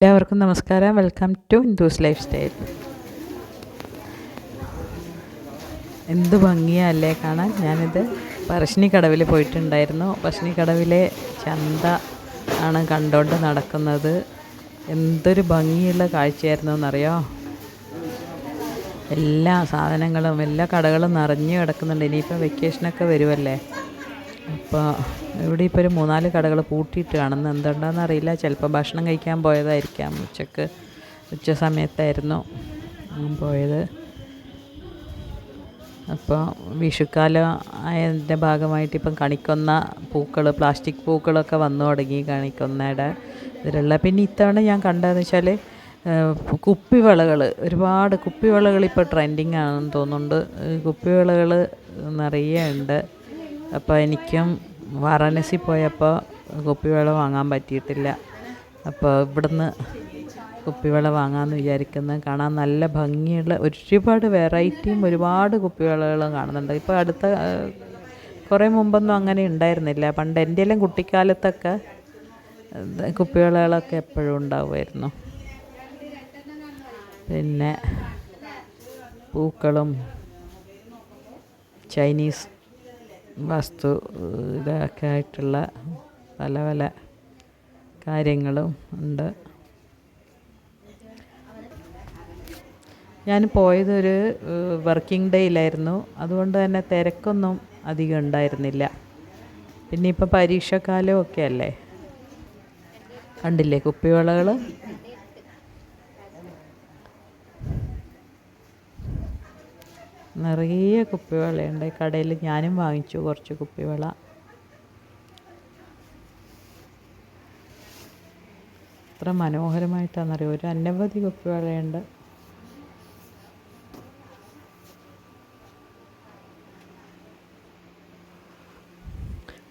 എല്ലാവർക്കും നമസ്കാരം. Welcome to Hindu's life style എന്ത് ഭംഗിയല്ലേ കാണാൻ? ഞാനിത് പറശ്ശിനിക്കടവിൽ പോയിട്ടുണ്ടായിരുന്നു. പറശ്ശിനിക്കടവിലെ ചന്ത ആണ് കണ്ടോണ്ട് നടക്കുന്നത്. എന്തൊരു ഭംഗിയുള്ള കാഴ്ചയായിരുന്നു എന്നറിയോ? എല്ലാ സാധനങ്ങളും എല്ലാ കടകളും നിറഞ്ഞു കിടക്കുന്നുണ്ട്. ഇനിയിപ്പോൾ വെക്കേഷനൊക്കെ വരുമല്ലേ അപ്പോൾ ഇവിടെ ഇപ്പോൾ ഒരു മൂന്നാൽ കടകൾ പൂട്ടിയിട്ട് കാണുന്നത് എന്തുകൊണ്ടാണെന്ന് അറിയില്ല. ചിലപ്പോൾ ഭക്ഷണം കഴിക്കാൻ പോയതായിരിക്കാം. ഉച്ചയ്ക്ക് ഉച്ച സമയത്തായിരുന്നു പോയത്. അപ്പോൾ വിഷുക്കാലം ആയതിന്റെ ഭാഗമായിട്ട് ഇപ്പം കണിക്കൊന്ന പൂക്കൾ പ്ലാസ്റ്റിക് പൂക്കളൊക്കെ വന്നു തുടങ്ങി കണിക്കൊന്നയുടെ ഇതിലുള്ള. പിന്നെ ഇത്തവണ ഞാൻ കണ്ടതെന്ന് വെച്ചാൽ കുപ്പിവളകൾ ഒരുപാട് കുപ്പിവളകൾ ഇപ്പോൾ ട്രെൻഡിങ് ആണെന്ന് തോന്നുന്നുണ്ട് കുപ്പിവളകൾ നിറയെ ഉണ്ട്. അപ്പോൾ എനിക്കും വാരാണസി പോയപ്പോൾ കുപ്പിവെള്ളം വാങ്ങാൻ പറ്റിയിട്ടില്ല. അപ്പോൾ ഇവിടുന്ന് കുപ്പിവെള്ളം വാങ്ങാമെന്ന് വിചാരിക്കുന്നത് കാണാൻ നല്ല ഭംഗിയുള്ള ഒരുപാട് വെറൈറ്റിയും ഒരുപാട് കുപ്പിവെള്ളകളും കാണുന്നുണ്ട്. ഇപ്പോൾ അടുത്ത കുറേ മുമ്പൊന്നും അങ്ങനെ ഉണ്ടായിരുന്നില്ല. പണ്ട് എന്റെ എല്ലാം കുട്ടിക്കാലത്തൊക്കെ കുപ്പിവെള്ളകളൊക്കെ എപ്പോഴും ഉണ്ടാവുമായിരുന്നു. പിന്നെ പൂക്കളും ചൈനീസ് വസ്തു ഇതൊക്കെ ആയിട്ടുള്ള പല പല കാര്യങ്ങളും ഉണ്ട്. ഞാൻ പോയതൊരു വർക്കിംഗ് ഡേയിലായിരുന്നു അതുകൊണ്ട് തന്നെ തിരക്കൊന്നും അധികം ഉണ്ടായിരുന്നില്ല. പിന്നെ ഇപ്പോൾ പരീക്ഷക്കാലമൊക്കെ അല്ലേ? കണ്ടില്ലേ കുപ്പിവളകൾ നിറയെ കുപ്പിവെള്ളയുണ്ട് കടയിൽ ഞാനും വാങ്ങിച്ചു കുറച്ച് കുപ്പിവെള്ള എത്ര മനോഹരമായിട്ടാണെന്നറിയോ? ഒരു അനവധി കുപ്പിവെള്ളയുണ്ട്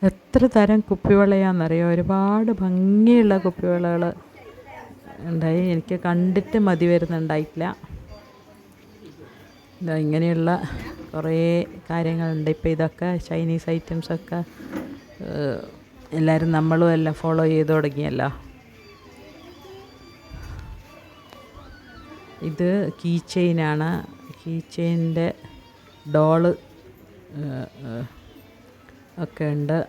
എത്ര തരം കുപ്പിവെള്ളയാണെന്നറിയോ ഒരുപാട് ഭംഗിയുള്ള കുപ്പിവെള്ളകൾ ഉണ്ടായി. എനിക്ക് കണ്ടിട്ട് മതി വരുന്നുണ്ടായിട്ടില്ല. ഇതാ ഇങ്ങനെയുള്ള കുറേ കാര്യങ്ങളുണ്ട്. ഇപ്പോൾ ഇതൊക്കെ ചൈനീസ് ഐറ്റംസൊക്കെ എല്ലാവരും നമ്മളും എല്ലാം ഫോളോ ചെയ്ത് തുടങ്ങിയല്ലോ. ഇത് കീ ചെയിനാണ് കീ ചെയിനിന്റെ ഡോൾ ഒക്കെ ഉണ്ട്.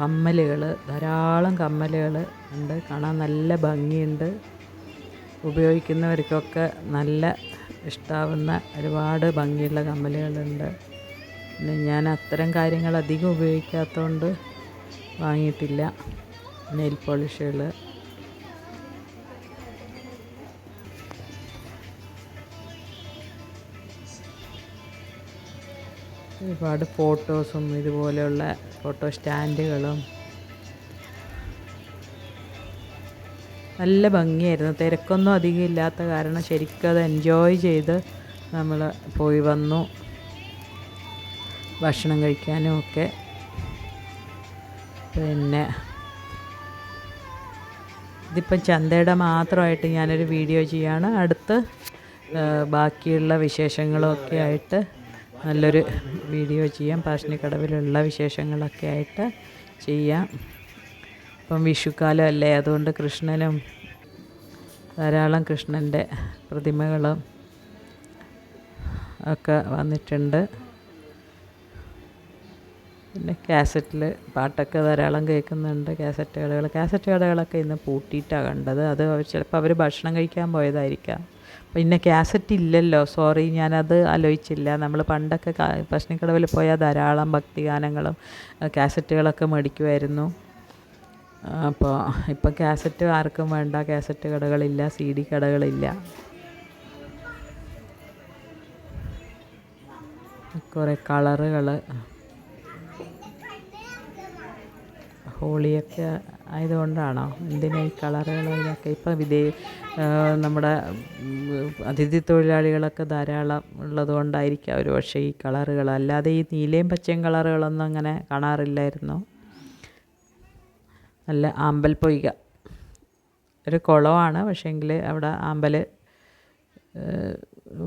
കമ്മലുകൾ ധാരാളം കമ്മലുകൾ ഉണ്ട്. കാണാൻ നല്ല ഭംഗിയുണ്ട്. ഉപയോഗിക്കുന്നവർക്കൊക്കെ നല്ല ഇഷ്ടാവുന്ന ഒരുപാട് ഭംഗിയുള്ള കമ്മലുകളുണ്ട്. പിന്നെ ഞാൻ അത്തരം കാര്യങ്ങൾ അധികം ഉപയോഗിക്കാത്തതുകൊണ്ട് വാങ്ങിയിട്ടില്ല. നെയിൽ പോളിഷുകൾ ഒരുപാട് ഫോട്ടോസും ഇതുപോലെയുള്ള ഫോട്ടോ സ്റ്റാൻഡുകളും. നല്ല ഭംഗിയായിരുന്നു. തിരക്കൊന്നും അധികം ഇല്ലാത്ത കാരണം ശരിക്കും അത് എൻജോയ് ചെയ്ത് നമ്മൾ പോയി വന്നു. ഭക്ഷണം കഴിക്കാനും ഒക്കെ. പിന്നെ ഇതിപ്പം ചന്തയുടെ മാത്രമായിട്ട് ഞാനൊരു വീഡിയോ ചെയ്യാണ്. അടുത്ത് ബാക്കിയുള്ള വിശേഷങ്ങളൊക്കെ ആയിട്ട് നല്ലൊരു വീഡിയോ ചെയ്യാം. പാഷണിക്കടവിലുള്ള വിശേഷങ്ങളൊക്കെ ആയിട്ട് ചെയ്യാം. ഇപ്പം വിഷുക്കാലം അല്ലേ? അതുകൊണ്ട് കൃഷ്ണനും ധാരാളം കൃഷ്ണന്റെ പ്രതിമകളും ഒക്കെ വന്നിട്ടുണ്ട്. പിന്നെ കാസറ്റിൽ പാട്ടൊക്കെ ധാരാളം കേൾക്കുന്നുണ്ട്. കാസറ്റ് കടകൾ കാസറ്റ് കടകളൊക്കെ ഇന്ന് പൂട്ടിയിട്ടാണ് കണ്ടത്. അത് ചിലപ്പോൾ അവർ ഭക്ഷണം കഴിക്കാൻ പോയതായിരിക്കാം. പിന്നെ കാസറ്റ് ഇല്ലല്ലോ സോറി ഞാനത് ആലോചിച്ചില്ല. നമ്മൾ പണ്ടൊക്കെ ഭക്ഷണിക്കടവിൽ പോയാൽ ധാരാളം ഭക്തിഗാനങ്ങളും കാസറ്റുകളൊക്കെ മേടിക്കുമായിരുന്നു അപ്പോൾ ഇപ്പം കാസറ്റ് ആർക്കും വേണ്ട കാസറ്റ് കടകളില്ല സി ഡി കടകളില്ല. കുറേ കളറുകൾ ഹോളിയൊക്കെ ആയതുകൊണ്ടാണോ? എന്തിനാ ഈ കളറുകൾ ഇതൊക്കെ ഇപ്പം വിദേ നമ്മുടെ അതിഥി തൊഴിലാളികളൊക്കെ ധാരാളം ഉള്ളത് കൊണ്ടായിരിക്കാം ഒരു പക്ഷേ ഈ കളറുകൾ. അല്ലാതെ ഈ നീലയും പച്ചയും കളറുകളൊന്നും അങ്ങനെ കാണാറില്ലായിരുന്നു. നല്ല ആമ്പൽ പൊയ്ക. ഒരു കുളമാണ് പക്ഷേങ്കിൽ അവിടെ ആമ്പൽ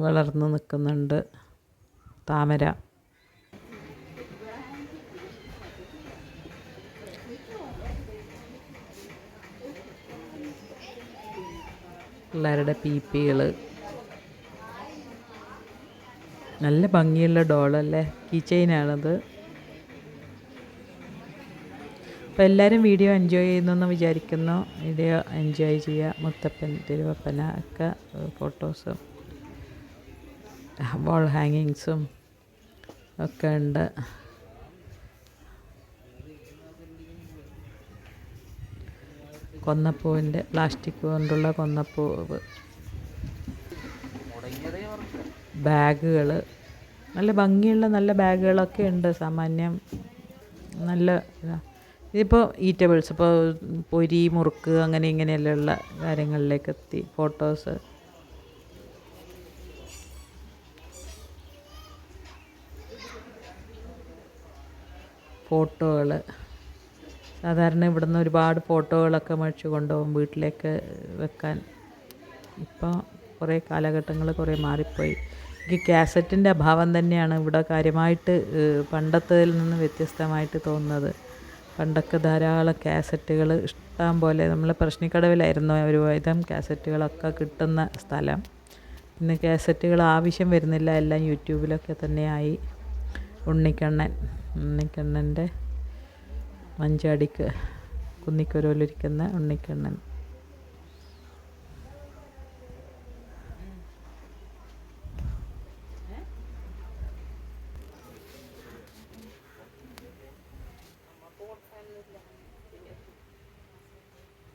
വളർന്നു നിൽക്കുന്നുണ്ട്. താമര. പിള്ളേരുടെ പീപ്പികൾ നല്ല ഭംഗിയുള്ള ഡോളല്ലേ? കീ ചെയിനാണത് അപ്പോൾ എല്ലാവരും വീഡിയോ എൻജോയ് ചെയ്യുന്നെന്ന് വിചാരിക്കുന്നു. വീഡിയോ എൻജോയ് ചെയ്യുക. മുത്തപ്പൻ തിരുവപ്പന ഒക്കെ ഫോട്ടോസും വാൾ ഹാങ്ങിങ്സും ഒക്കെ ഉണ്ട്. കൊന്നപ്പൂവിന്റെ പ്ലാസ്റ്റിക് കൊണ്ടുള്ള കൊന്നപ്പൂവ് ബാഗുകൾ. നല്ല ഭംഗിയുള്ള നല്ല ബാഗുകളൊക്കെ ഉണ്ട് സാമാന്യം. നല്ല ഇതാ. ഇതിപ്പോൾ ഈറ്റബിൾസ് ഇപ്പോൾ പൊരി മുറുക്ക് അങ്ങനെ ഇങ്ങനെയെല്ലാമുള്ള കാര്യങ്ങളിലേക്ക് എത്തി. ഫോട്ടോസ് ഫോട്ടോകൾ സാധാരണ ഇവിടുന്ന് ഒരുപാട് ഫോട്ടോകളൊക്കെ മേടിച്ച് കൊണ്ടുപോകും വീട്ടിലേക്ക് വെക്കാൻ. ഇപ്പോൾ കുറേ കാലഘട്ടങ്ങൾ കുറേ മാറിപ്പോയി. എനിക്ക് കാസറ്റിന്റെ അഭാവം തന്നെയാണ് ഇവിടെ കാര്യമായിട്ട് പണ്ടത്തതിൽ നിന്ന് വ്യത്യസ്തമായിട്ട് തോന്നുന്നത്. പണ്ടൊക്കെ ധാരാളം കാസറ്റുകൾ ഇഷ്ടം പോലെ നമ്മൾ പ്രശ്നിക്കടവിലായിരുന്നു ഒരു വിധം കാസറ്റുകളൊക്കെ കിട്ടുന്ന സ്ഥലം. ഇന്ന് കാസറ്റുകൾ ആവശ്യം വരുന്നില്ല എല്ലാം യൂട്യൂബിലൊക്കെ തന്നെയായി. ഉണ്ണിക്കണ്ണൻ ഉണ്ണിക്കണ്ണന്റെ മഞ്ചാടിക്ക് കുന്നിക്കുരുവിലിരിക്കുന്ന ഉണ്ണിക്കണ്ണൻ.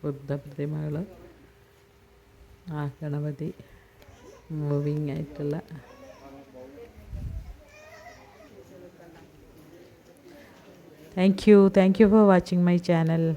ബുദ്ധപ്രതിമകൾ ആ ഗണപതി മൂവിങ് ആയിട്ടുള്ള thank you. Thank you for watching my channel.